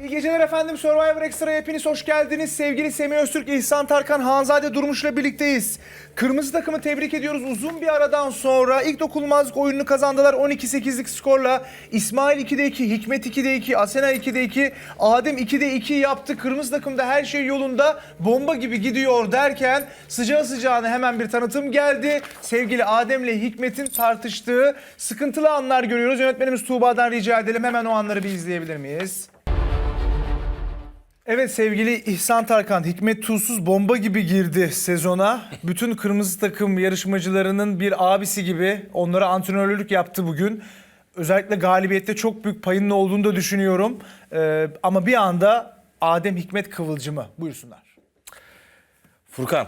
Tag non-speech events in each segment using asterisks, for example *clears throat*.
İyi geceler efendim. Survivor Extra'ya hepiniz hoş geldiniz. Sevgili Semih Öztürk, İhsan Tarkan, Hanzade Durmuş'la birlikteyiz. Kırmızı takımı tebrik ediyoruz. Uzun bir aradan sonra ilk dokunulmazlık oyununu kazandılar 12-8'lik skorla. İsmail 2'de 2, Hikmet 2'de 2, Asena 2'de 2, Adem 2'de 2 yaptı. Kırmızı takımda her şey yolunda, bomba gibi gidiyor derken sıcağı sıcağına hemen bir tanıtım geldi. Sevgili Adem'le Hikmet'in tartıştığı sıkıntılı anlar görüyoruz. Yönetmenimiz Tuğba'dan rica edelim. Hemen o anları bir izleyebilir miyiz? Evet sevgili İhsan Tarkan, Hikmet Tuğsuz bomba gibi girdi sezona. Bütün kırmızı takım yarışmacılarının bir abisi gibi onlara antrenörlük yaptı bugün. Özellikle galibiyette çok büyük payının olduğunu da düşünüyorum. Ee, ama bir anda Adem Hikmet kıvılcımı. Buyursunlar. Furkan,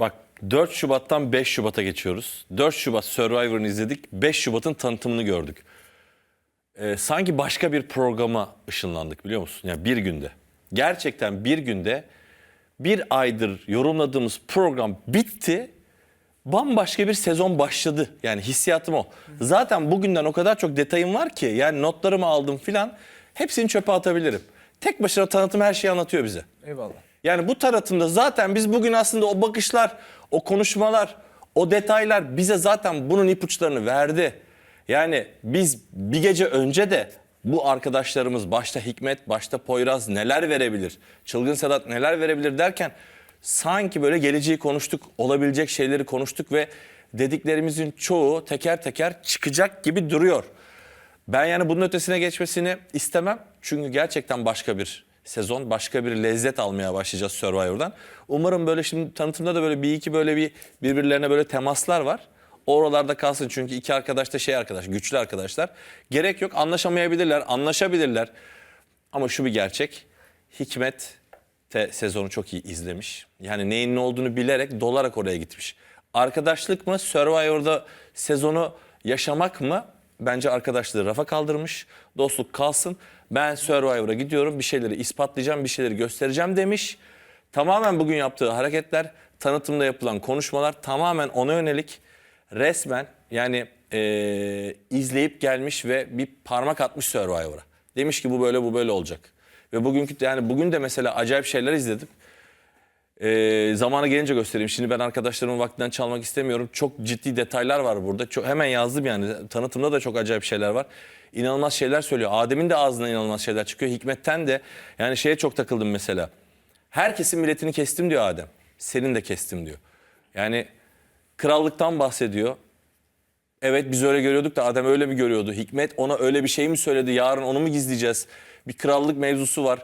bak 4 Şubat'tan 5 Şubat'a geçiyoruz. 4 Şubat Survivor'ını izledik, 5 Şubat'ın tanıtımını gördük. Ee, sanki başka bir programa ışınlandık biliyor musun? Yani bir günde. Gerçekten bir günde bir aydır yorumladığımız program bitti. Bambaşka bir sezon başladı. Yani hissiyatım o. Zaten bugünden o kadar çok detayım var ki yani notlarımı aldım filan. Hepsini çöpe atabilirim. Tek başına tanıtım her şeyi anlatıyor bize. Eyvallah. Yani bu tanıtımda zaten biz bugün aslında o bakışlar, o konuşmalar, o detaylar bize zaten bunun ipuçlarını verdi. Yani biz bir gece önce de bu arkadaşlarımız başta Hikmet, başta Poyraz neler verebilir, Çılgın Sedat neler verebilir derken sanki böyle geleceği konuştuk, olabilecek şeyleri konuştuk ve dediklerimizin çoğu teker teker çıkacak gibi duruyor. Ben yani bunun ötesine geçmesini istemem. Çünkü gerçekten başka bir sezon, başka bir lezzet almaya başlayacağız Survivor'dan. Umarım böyle şimdi tanıtımda da böyle bir iki böyle bir birbirlerine böyle temaslar var. Oralarda kalsın çünkü iki arkadaş da şey arkadaş, güçlü arkadaşlar. Gerek yok anlaşamayabilirler, anlaşabilirler. Ama şu bir gerçek. Hikmet de sezonu çok iyi izlemiş. Yani neyin ne olduğunu bilerek dolarak oraya gitmiş. Arkadaşlık mı, Survivor'da sezonu yaşamak mı? Bence arkadaşlığı rafa kaldırmış. Dostluk kalsın. Ben Survivor'a gidiyorum. Bir şeyleri ispatlayacağım, bir şeyleri göstereceğim demiş. Tamamen bugün yaptığı hareketler, tanıtımda yapılan konuşmalar tamamen ona yönelik. Resmen yani eee, izleyip gelmiş ve bir parmak atmış Survivor'a. Demiş ki bu böyle bu böyle olacak. Ve bugünkü yani bugün de mesela acayip şeyler izledim. Ee, zamanı gelince göstereyim. Şimdi ben arkadaşlarımın vaktinden çalmak istemiyorum. Çok ciddi detaylar var burada. Çok, hemen yazdım yani. Tanıtımda da çok acayip şeyler var. İnanılmaz şeyler söylüyor. Adem'in de ağzından inanılmaz şeyler çıkıyor. Hikmet'ten de yani şeye çok takıldım mesela. Herkesin milletini kestim diyor Adem. Senin de kestim diyor. Yani krallıktan bahsediyor. Evet biz öyle görüyorduk da Adem öyle mi görüyordu? Hikmet ona öyle bir şey mi söyledi? Yarın onu mu gizleyeceğiz? Bir krallık mevzusu var.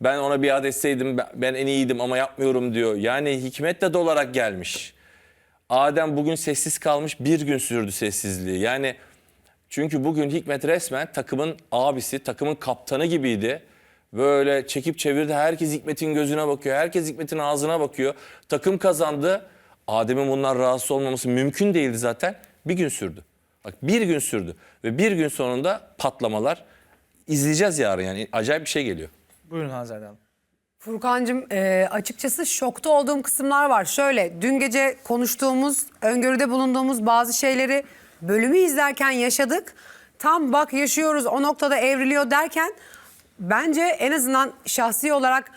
Ben ona biat etseydim ben- en iyiydim ama yapmıyorum diyor. Yani Hikmet de dolarak gelmiş. Adem bugün sessiz kalmış bir gün sürdü sessizliği. Yani çünkü bugün Hikmet resmen takımın abisi, takımın kaptanı gibiydi. Böyle çekip çevirdi. Herkes Hikmet'in gözüne bakıyor. Herkes Hikmet'in ağzına bakıyor. Takım kazandı. Adem'in bundan rahatsız olmaması mümkün değildi zaten. Bir gün sürdü. Bak bir gün sürdü. Ve bir gün sonunda patlamalar. izleyeceğiz yarın yani. Acayip bir şey geliyor. Buyurun Hanzade Hanım. Furkan'cığım e, açıkçası şokta olduğum kısımlar var. Şöyle dün gece konuştuğumuz, öngörüde bulunduğumuz bazı şeyleri bölümü izlerken yaşadık. Tam bak yaşıyoruz o noktada evriliyor derken bence en azından şahsi olarak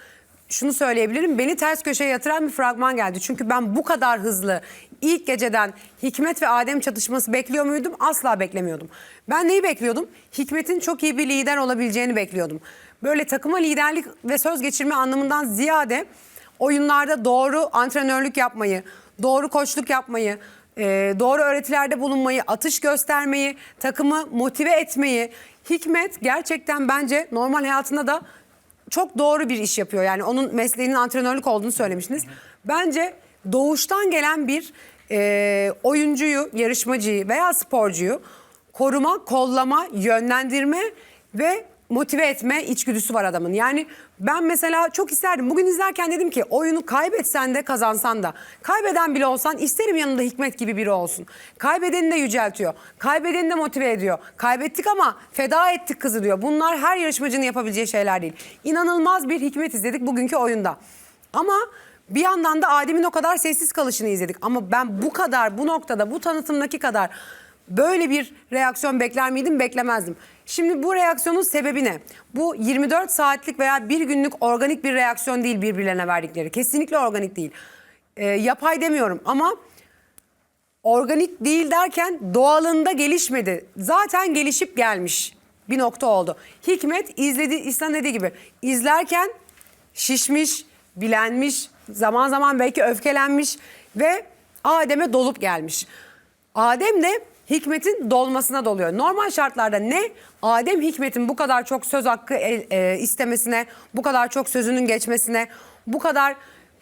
şunu söyleyebilirim. Beni ters köşeye yatıran bir fragman geldi. Çünkü ben bu kadar hızlı ilk geceden Hikmet ve Adem çatışması bekliyor muydum? Asla beklemiyordum. Ben neyi bekliyordum? Hikmet'in çok iyi bir lider olabileceğini bekliyordum. Böyle takıma liderlik ve söz geçirme anlamından ziyade oyunlarda doğru antrenörlük yapmayı, doğru koçluk yapmayı, e, doğru öğretilerde bulunmayı, atış göstermeyi, takımı motive etmeyi. Hikmet gerçekten bence normal hayatında da çok doğru bir iş yapıyor. Yani onun mesleğinin antrenörlük olduğunu söylemiştiniz. Bence doğuştan gelen bir e, oyuncuyu, yarışmacıyı veya sporcuyu koruma, kollama, yönlendirme ve motive etme içgüdüsü var adamın. Yani ben mesela çok isterdim. Bugün izlerken dedim ki oyunu kaybetsen de kazansan da. Kaybeden bile olsan isterim yanında Hikmet gibi biri olsun. Kaybedeni de yüceltiyor. Kaybedeni de motive ediyor. Kaybettik ama feda ettik kızı diyor. Bunlar her yarışmacının yapabileceği şeyler değil. İnanılmaz bir Hikmet izledik bugünkü oyunda. Ama bir yandan da Adem'in o kadar sessiz kalışını izledik. Ama ben bu kadar bu noktada bu tanıtımdaki kadar Böyle bir reaksiyon bekler miydim? Beklemezdim. Şimdi bu reaksiyonun sebebi ne? Bu 24 saatlik veya bir günlük organik bir reaksiyon değil birbirlerine verdikleri. Kesinlikle organik değil. Ee, yapay demiyorum ama organik değil derken doğalında gelişmedi. Zaten gelişip gelmiş bir nokta oldu. Hikmet izledi İslam dediği gibi izlerken şişmiş, bilenmiş, zaman zaman belki öfkelenmiş ve Adem'e dolup gelmiş. Adem de Hikmet'in dolmasına doluyor. Normal şartlarda ne Adem Hikmet'in bu kadar çok söz hakkı el- e, istemesine, bu kadar çok sözünün geçmesine, bu kadar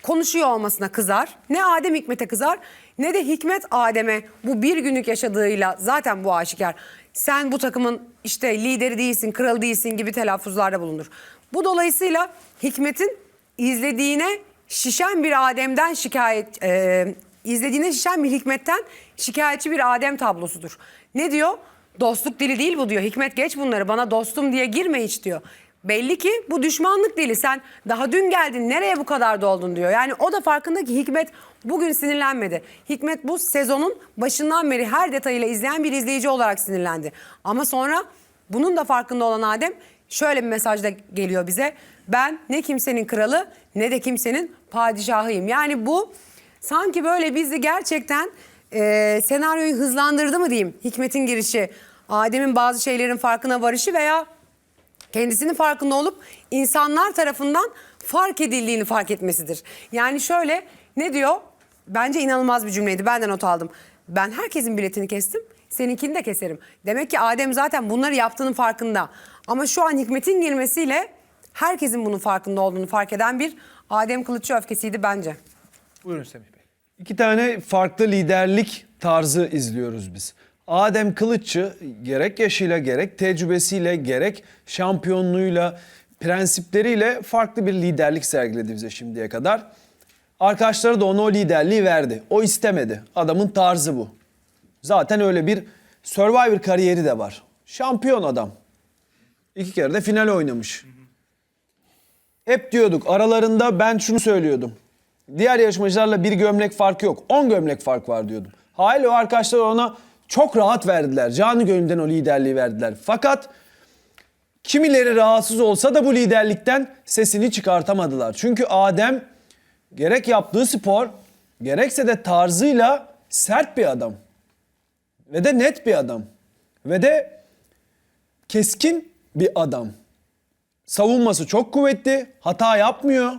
konuşuyor olmasına kızar. Ne Adem Hikmet'e kızar ne de Hikmet Adem'e bu bir günlük yaşadığıyla zaten bu aşikar. Sen bu takımın işte lideri değilsin, kralı değilsin gibi telaffuzlarda bulunur. Bu dolayısıyla Hikmet'in izlediğine şişen bir Adem'den şikayet, e, izlediğine şişen bir Hikmet'ten şikayetçi bir Adem tablosudur. Ne diyor? Dostluk dili değil bu diyor. Hikmet geç bunları bana dostum diye girme hiç diyor. Belli ki bu düşmanlık dili. Sen daha dün geldin nereye bu kadar doldun diyor. Yani o da farkında ki Hikmet bugün sinirlenmedi. Hikmet bu sezonun başından beri her detayıyla izleyen bir izleyici olarak sinirlendi. Ama sonra bunun da farkında olan Adem şöyle bir mesaj da geliyor bize. Ben ne kimsenin kralı ne de kimsenin padişahıyım. Yani bu sanki böyle bizi gerçekten e, senaryoyu hızlandırdı mı diyeyim. Hikmet'in girişi, Adem'in bazı şeylerin farkına varışı veya kendisinin farkında olup insanlar tarafından fark edildiğini fark etmesidir. Yani şöyle ne diyor? Bence inanılmaz bir cümleydi. Ben de not aldım. Ben herkesin biletini kestim. Seninkini de keserim. Demek ki Adem zaten bunları yaptığının farkında. Ama şu an Hikmet'in girmesiyle herkesin bunun farkında olduğunu fark eden bir Adem Kılıççı öfkesiydi bence. Buyurun Semih Bey. İki tane farklı liderlik tarzı izliyoruz biz. Adem Kılıççı gerek yaşıyla gerek tecrübesiyle gerek şampiyonluğuyla prensipleriyle farklı bir liderlik sergiledi bize şimdiye kadar. Arkadaşları da ona o liderliği verdi. O istemedi. Adamın tarzı bu. Zaten öyle bir Survivor kariyeri de var. Şampiyon adam. İki kere de final oynamış. Hep diyorduk aralarında ben şunu söylüyordum. Diğer yarışmacılarla bir gömlek fark yok. 10 gömlek fark var diyordum. Hayır o arkadaşlar ona çok rahat verdiler. Canı gönülden o liderliği verdiler. Fakat kimileri rahatsız olsa da bu liderlikten sesini çıkartamadılar. Çünkü Adem gerek yaptığı spor gerekse de tarzıyla sert bir adam. Ve de net bir adam. Ve de keskin bir adam. Savunması çok kuvvetli. Hata yapmıyor.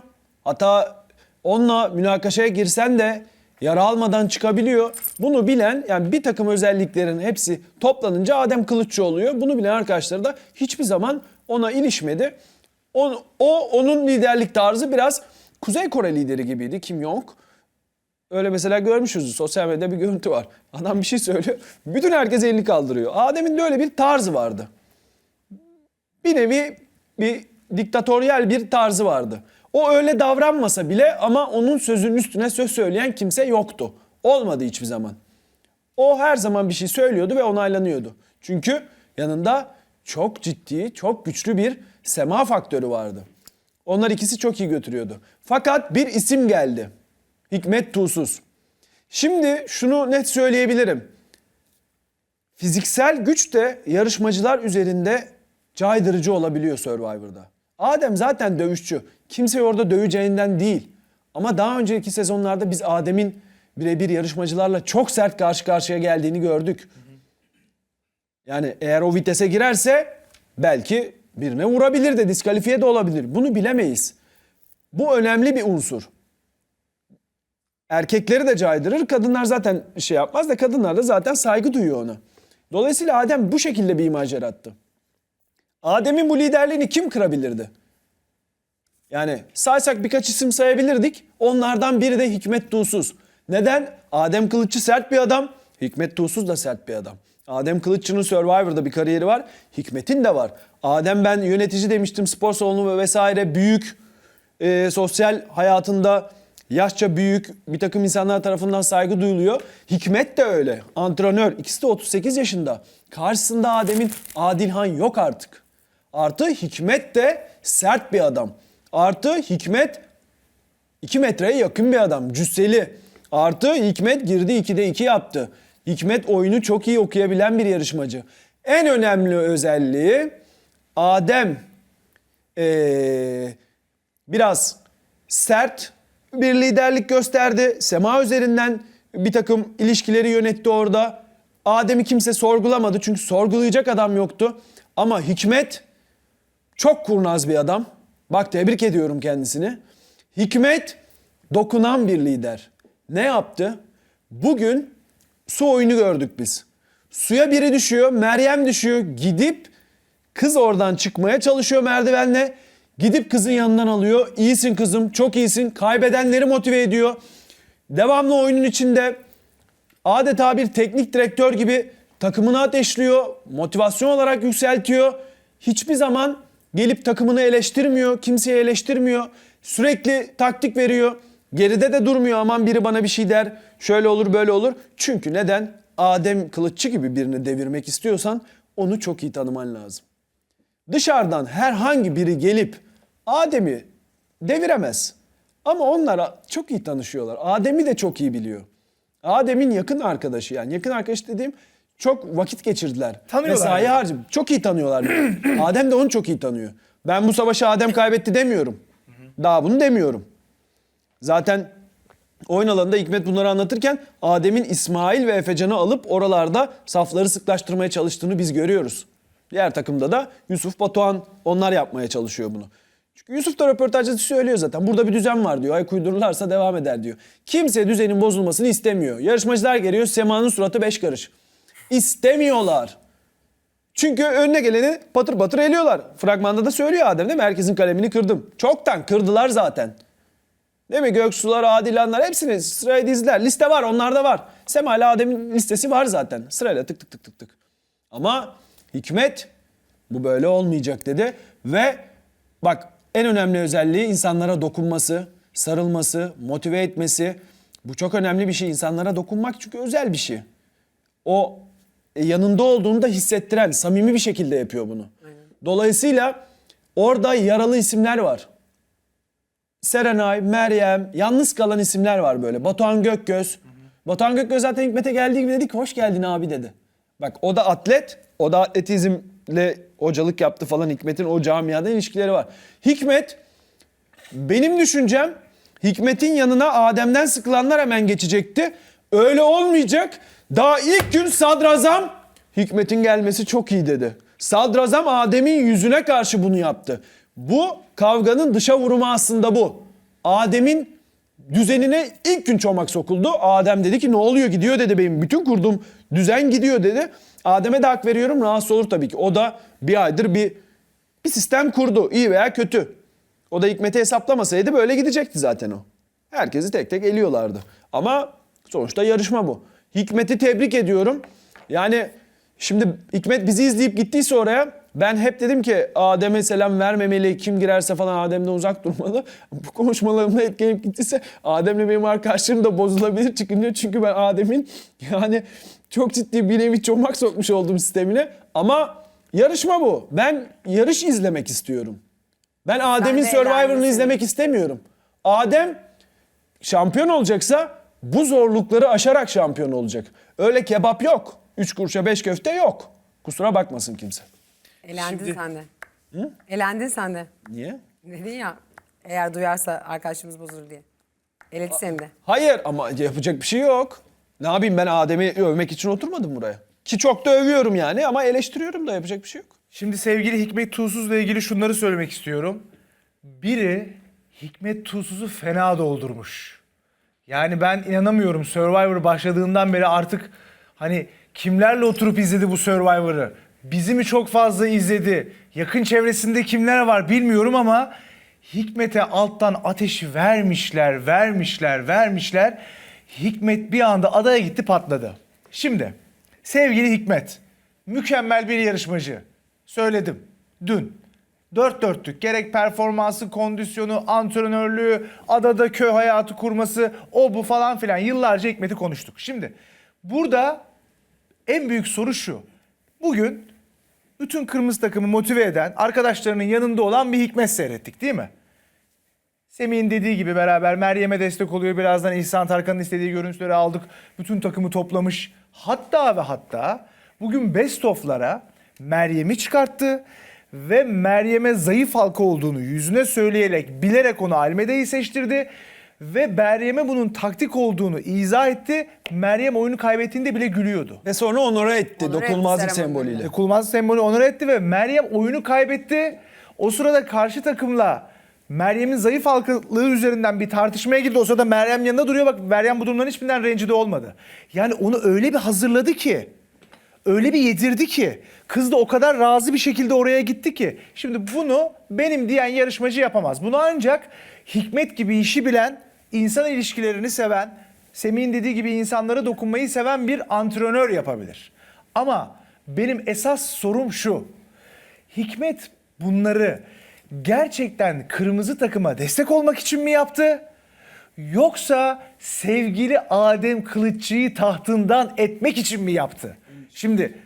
Hata onunla münakaşaya girsen de yara almadan çıkabiliyor. Bunu bilen yani bir takım özelliklerin hepsi toplanınca Adem Kılıççı oluyor. Bunu bilen arkadaşları da hiçbir zaman ona ilişmedi. O, o onun liderlik tarzı biraz Kuzey Kore lideri gibiydi Kim Jong. Öyle mesela görmüşüz sosyal medyada bir görüntü var. Adam bir şey söylüyor. Bütün herkes elini kaldırıyor. Adem'in de öyle bir tarzı vardı bir nevi bir diktatöryel bir tarzı vardı. O öyle davranmasa bile ama onun sözünün üstüne söz söyleyen kimse yoktu. Olmadı hiçbir zaman. O her zaman bir şey söylüyordu ve onaylanıyordu. Çünkü yanında çok ciddi, çok güçlü bir sema faktörü vardı. Onlar ikisi çok iyi götürüyordu. Fakat bir isim geldi. Hikmet Tuğsuz. Şimdi şunu net söyleyebilirim. Fiziksel güç de yarışmacılar üzerinde caydırıcı olabiliyor Survivor'da. Adem zaten dövüşçü. Kimseyi orada döveceğinden değil. Ama daha önceki sezonlarda biz Adem'in birebir yarışmacılarla çok sert karşı karşıya geldiğini gördük. Yani eğer o vitese girerse belki birine vurabilir de diskalifiye de olabilir. Bunu bilemeyiz. Bu önemli bir unsur. Erkekleri de caydırır. Kadınlar zaten şey yapmaz da kadınlar da zaten saygı duyuyor ona. Dolayısıyla Adem bu şekilde bir imaj yarattı. Adem'in bu liderliğini kim kırabilirdi? Yani saysak birkaç isim sayabilirdik. Onlardan biri de Hikmet Tuğsuz. Neden? Adem Kılıççı sert bir adam. Hikmet Tuğsuz da sert bir adam. Adem Kılıççı'nın Survivor'da bir kariyeri var. Hikmet'in de var. Adem ben yönetici demiştim spor salonu ve vesaire büyük e, sosyal hayatında yaşça büyük bir takım insanlar tarafından saygı duyuluyor. Hikmet de öyle. Antrenör. İkisi de 38 yaşında. Karşısında Adem'in Adilhan yok artık. Artı Hikmet de sert bir adam. Artı Hikmet 2 metreye yakın bir adam. Cüsseli. Artı Hikmet girdi 2'de 2 yaptı. Hikmet oyunu çok iyi okuyabilen bir yarışmacı. En önemli özelliği Adem ee, biraz sert bir liderlik gösterdi. Sema üzerinden bir takım ilişkileri yönetti orada. Adem'i kimse sorgulamadı çünkü sorgulayacak adam yoktu. Ama Hikmet çok kurnaz bir adam. Bak tebrik ediyorum kendisini. Hikmet dokunan bir lider. Ne yaptı? Bugün su oyunu gördük biz. Suya biri düşüyor, Meryem düşüyor. Gidip kız oradan çıkmaya çalışıyor merdivenle. Gidip kızın yanından alıyor. İyisin kızım, çok iyisin. Kaybedenleri motive ediyor. Devamlı oyunun içinde adeta bir teknik direktör gibi takımını ateşliyor, motivasyon olarak yükseltiyor. Hiçbir zaman gelip takımını eleştirmiyor, kimseyi eleştirmiyor. Sürekli taktik veriyor. Geride de durmuyor aman biri bana bir şey der, şöyle olur böyle olur. Çünkü neden? Adem Kılıççı gibi birini devirmek istiyorsan onu çok iyi tanıman lazım. Dışarıdan herhangi biri gelip Adem'i deviremez. Ama onlar çok iyi tanışıyorlar. Adem'i de çok iyi biliyor. Adem'in yakın arkadaşı yani yakın arkadaş dediğim çok vakit geçirdiler. Tanıyorlar Mesai yani. harcım. Çok iyi tanıyorlar. *clears throat* Adem de onu çok iyi tanıyor. Ben bu savaşı Adem kaybetti demiyorum. Daha bunu demiyorum. Zaten oyun alanında Hikmet bunları anlatırken Adem'in İsmail ve Efecan'ı alıp oralarda safları sıklaştırmaya çalıştığını biz görüyoruz. Diğer takımda da Yusuf Batuhan onlar yapmaya çalışıyor bunu. Çünkü Yusuf da röportajda söylüyor zaten. Burada bir düzen var diyor. Ayak uydururlarsa devam eder diyor. Kimse düzenin bozulmasını istemiyor. Yarışmacılar geliyor. Sema'nın suratı beş karış. İstemiyorlar. Çünkü önüne geleni patır patır eliyorlar. Fragmanda da söylüyor Adem değil mi? Herkesin kalemini kırdım. Çoktan kırdılar zaten. Değil mi? Göksular, Adilanlar hepsini sırayla dizdiler. Liste var onlarda var. Sema Adem'in listesi var zaten. Sırayla tık tık tık tık tık. Ama Hikmet bu böyle olmayacak dedi. Ve bak en önemli özelliği insanlara dokunması, sarılması, motive etmesi. Bu çok önemli bir şey. İnsanlara dokunmak çünkü özel bir şey. O yanında olduğunu da hissettiren, samimi bir şekilde yapıyor bunu. Dolayısıyla orada yaralı isimler var. Serenay, Meryem, yalnız kalan isimler var böyle. Batuhan Gökgöz. Batuhan Gökgöz zaten Hikmet'e geldiği gibi dedi ki hoş geldin abi dedi. Bak o da atlet, o da atletizmle hocalık yaptı falan Hikmet'in o camiada ilişkileri var. Hikmet benim düşüncem Hikmet'in yanına Adem'den sıkılanlar hemen geçecekti. Öyle olmayacak. Daha ilk gün sadrazam Hikmet'in gelmesi çok iyi dedi. Sadrazam Adem'in yüzüne karşı bunu yaptı. Bu kavganın dışa vurumu aslında bu. Adem'in düzenine ilk gün çomak sokuldu. Adem dedi ki ne oluyor gidiyor dedi benim bütün kurduğum düzen gidiyor dedi. Adem'e de hak veriyorum rahatsız olur tabii ki. O da bir aydır bir bir sistem kurdu iyi veya kötü. O da Hikmet'i hesaplamasaydı böyle gidecekti zaten o. Herkesi tek tek eliyorlardı. Ama sonuçta yarışma bu. Hikmet'i tebrik ediyorum. Yani şimdi Hikmet bizi izleyip gittiyse oraya ben hep dedim ki Adem'e selam vermemeli, kim girerse falan Adem'den uzak durmalı. *laughs* Bu konuşmalarımda etkilenip gittiyse Adem'le benim arkadaşlarım da bozulabilir çıkınca. Çünkü ben Adem'in *laughs* yani çok ciddi bir nevi çomak sokmuş olduğum sistemine. Ama yarışma bu. Ben yarış izlemek istiyorum. Ben Adem'in de Survivor'ını izlemek istemiyorum. Adem şampiyon olacaksa bu zorlukları aşarak şampiyon olacak. Öyle kebap yok. Üç kuruşa beş köfte yok. Kusura bakmasın kimse. Elendin sen de. Elendin sen de. Niye? Dedin ya eğer duyarsa arkadaşımız bozulur diye. Eledi seni de. Hayır ama yapacak bir şey yok. Ne yapayım ben Adem'i övmek için oturmadım buraya. Ki çok da övüyorum yani ama eleştiriyorum da yapacak bir şey yok. Şimdi sevgili Hikmet Tuğsuz'la ilgili şunları söylemek istiyorum. Biri Hikmet Tuğsuz'u fena doldurmuş. Yani ben inanamıyorum Survivor başladığından beri artık hani kimlerle oturup izledi bu Survivor'ı? Bizi mi çok fazla izledi? Yakın çevresinde kimler var bilmiyorum ama Hikmet'e alttan ateşi vermişler, vermişler, vermişler. Hikmet bir anda adaya gitti patladı. Şimdi sevgili Hikmet mükemmel bir yarışmacı. Söyledim dün. Dört dörtlük gerek performansı, kondisyonu, antrenörlüğü, adada köy hayatı kurması, o bu falan filan yıllarca Hikmet'i konuştuk. Şimdi burada en büyük soru şu. Bugün bütün kırmızı takımı motive eden, arkadaşlarının yanında olan bir Hikmet seyrettik değil mi? Semih'in dediği gibi beraber Meryem'e destek oluyor. Birazdan İhsan Tarkan'ın istediği görüntüleri aldık. Bütün takımı toplamış. Hatta ve hatta bugün Best of'lara Meryem'i çıkarttı ve Meryem'e zayıf halka olduğunu yüzüne söyleyerek bilerek onu Almeda'yı seçtirdi ve Meryem'e bunun taktik olduğunu izah etti. Meryem oyunu kaybettiğinde bile gülüyordu. Ve sonra onore etti Onore etti dokunulmazlık seremonide. sembolüyle. Kulmaz sembolü onur etti ve Meryem oyunu kaybetti. O sırada karşı takımla Meryem'in zayıf halkalığı üzerinden bir tartışmaya girdi. O sırada Meryem yanında duruyor. Bak Meryem bu durumdan hiçbirinden rencide olmadı. Yani onu öyle bir hazırladı ki, öyle bir yedirdi ki, kız da o kadar razı bir şekilde oraya gitti ki. Şimdi bunu benim diyen yarışmacı yapamaz. Bunu ancak Hikmet gibi işi bilen, insan ilişkilerini seven, Semih'in dediği gibi insanlara dokunmayı seven bir antrenör yapabilir. Ama benim esas sorum şu. Hikmet bunları gerçekten kırmızı takıma destek olmak için mi yaptı? Yoksa sevgili Adem Kılıççı'yı tahtından etmek için mi yaptı? Şimdi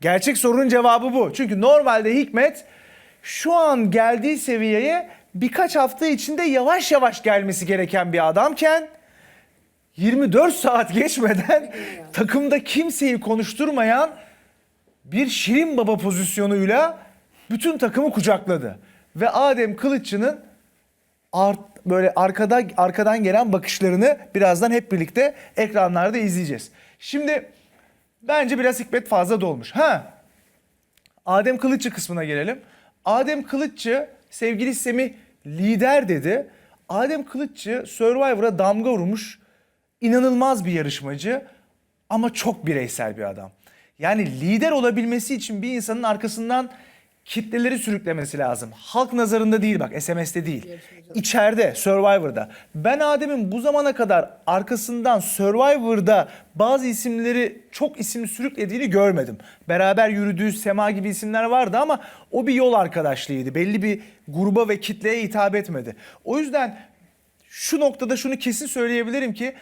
gerçek sorunun cevabı bu. Çünkü normalde Hikmet şu an geldiği seviyeye birkaç hafta içinde yavaş yavaş gelmesi gereken bir adamken 24 saat *laughs* geçmeden takımda kimseyi konuşturmayan bir Şirin Baba pozisyonuyla bütün takımı kucakladı. Ve Adem Kılıççı'nın art, böyle arkada arkadan gelen bakışlarını birazdan hep birlikte ekranlarda izleyeceğiz. Şimdi bence biraz hikmet fazla dolmuş. Ha Adem Kılıççı kısmına gelelim. Adem Kılıççı sevgili Semih lider dedi. Adem Kılıççı Survivor'a damga vurmuş inanılmaz bir yarışmacı ama çok bireysel bir adam. Yani lider olabilmesi için bir insanın arkasından kitleleri sürüklemesi lazım. Halk nazarında değil bak SMS'te değil. İçeride Survivor'da. Ben Adem'in bu zamana kadar arkasından Survivor'da bazı isimleri çok isim sürüklediğini görmedim. Beraber yürüdüğü Sema gibi isimler vardı ama o bir yol arkadaşlığıydı. Belli bir gruba ve kitleye hitap etmedi. O yüzden şu noktada şunu kesin söyleyebilirim ki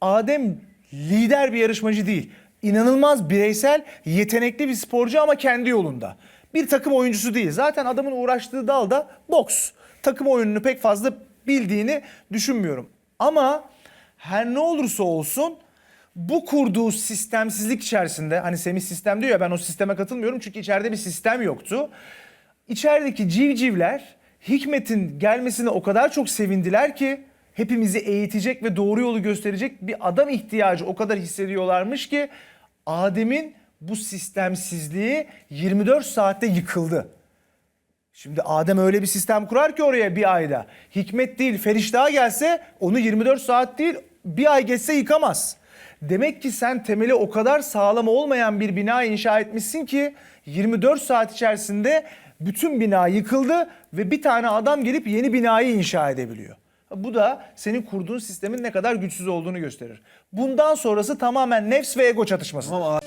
Adem lider bir yarışmacı değil. İnanılmaz bireysel, yetenekli bir sporcu ama kendi yolunda. Bir takım oyuncusu değil. Zaten adamın uğraştığı dal da boks. Takım oyununu pek fazla bildiğini düşünmüyorum. Ama her ne olursa olsun bu kurduğu sistemsizlik içerisinde hani Semih sistem diyor ya ben o sisteme katılmıyorum çünkü içeride bir sistem yoktu. İçerideki civcivler Hikmet'in gelmesine o kadar çok sevindiler ki hepimizi eğitecek ve doğru yolu gösterecek bir adam ihtiyacı o kadar hissediyorlarmış ki Adem'in bu sistemsizliği 24 saatte yıkıldı. Şimdi Adem öyle bir sistem kurar ki oraya bir ayda. Hikmet değil Feriştah gelse onu 24 saat değil bir ay geçse yıkamaz. Demek ki sen temeli o kadar sağlam olmayan bir bina inşa etmişsin ki 24 saat içerisinde bütün bina yıkıldı ve bir tane adam gelip yeni binayı inşa edebiliyor. Bu da senin kurduğun sistemin ne kadar güçsüz olduğunu gösterir. Bundan sonrası tamamen nefs ve ego çatışması. Ama